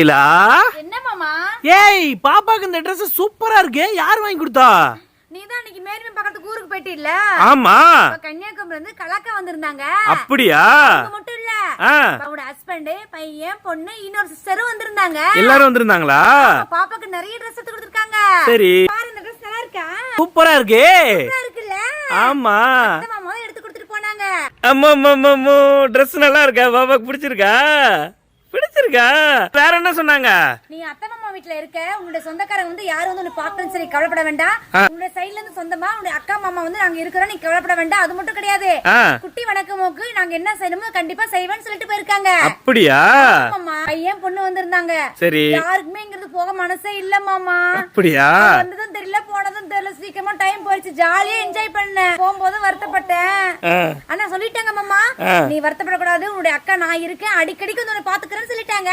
என்ன மாமா? ஏய் பாப்பாக்கு இந்த Dress சூப்பரா இருக்கு. யார் வாங்கி கொடுத்தா? நீ தான் அன்னைக்கு மேலும் பக்கத்து ஊருக்கு போயிட்டு இல்ல ஆமா கன்னியாகுமரி இருந்து கலக்கா வந்திருந்தாங்க. அப்படியா? மட்டும் இல்ல. அவங்களோட ஹஸ்பண்ட் பையன் பொண்ணு இன்னொரு சிஸ்டரும் வந்திருந்தாங்க. எல்லாரும் வந்திருந்தாங்களா? பாப்பாக்கு நிறைய ட்ரெஸ் எடுத்து கொடுத்துருக்காங்க. சரி. பாரு இந்த ட்ரெஸ் நல்லா இருக்கா? சூப்பரா இருக்கு. இருக்குல்ல? ஆமா. மாமாவும் எடுத்து கொடுத்துட்டு போனாங்க. அம்மா அம்மா அம்மா, நல்லா இருக்கா? பாப்பாக்கு பிடிச்சிருக்கா? பிடிச்சிருக்கா வேற என்ன சொன்னாங்க? நீ அத்தை மாமா வீட்ல இருக்க உன்னோட சொந்தக்காரங்க வந்து யாரும் வந்து உன்னை பார்க்கணும் சரி கவலைப்பட வேண்டாம். உன்னோட சைடுல இருந்து சொந்தமா உன்னுடைய அக்கா மாமா வந்து நாங்க இருக்கிறோம் நீ கவலைப்பட வேண்டாம். அது மட்டும் கிடையாது. குட்டி வணக்கமோக்கு நாங்க என்ன செய்யணுமோ கண்டிப்பா செய்வேன்னு சொல்லிட்டு போயிருக்காங்க. அப்படியா? பையன் பொண்ணு வந்திருந்தாங்க. சரி. யாருக்குமே இங்கிருந்து போக மனசே இல்ல மாமா. அப்படியா? வந்ததும் போயிடுச்சு ஜாலியா என்ஜாய் பண்ணேன் போகும்போது வருத்தப்பட்டேன். ஆனா சொல்லிட்டாங்க மாமா. நீ வருத்தப்படக்கூடாது. உன்னுடைய அக்கா நான் இருக்கேன். அடிக்கடிக்கு உன்னை பாத்துக்கிறேன்னு சொல்லிட்டாங்க.